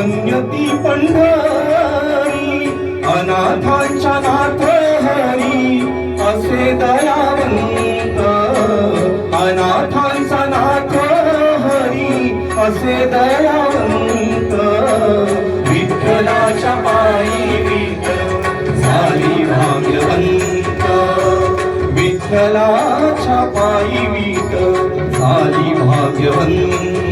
धन्य पंढरी अनाथांच्या नाथ हरी असे दयावंत अनाथांचा नाथ हरी असे दयावंत विठ्ठलाच्या पायी विठ झाली भाग्यवंत विठ्ठलाच्या पायी विठ झाली भाग्यवंत.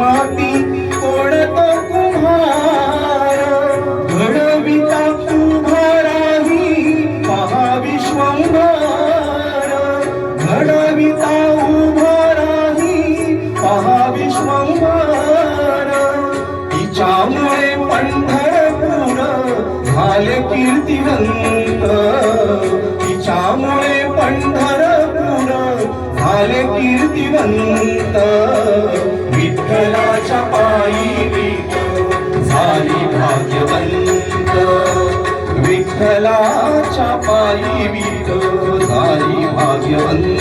माती कोण तो कुम्हार घडविता उभाराही महाविश्वंभर घडविता उभाराही महाविश्वंभर तिच्यामुळे पंढरपूर झाले कीर्तिवंत. तिच्यामुळे पंढर झाले कीर्तिवंत विठ्ठलाच्या पायी झाली भाग्यवंत विठ्ठलाच्या पायी झाली भाग्यवंत.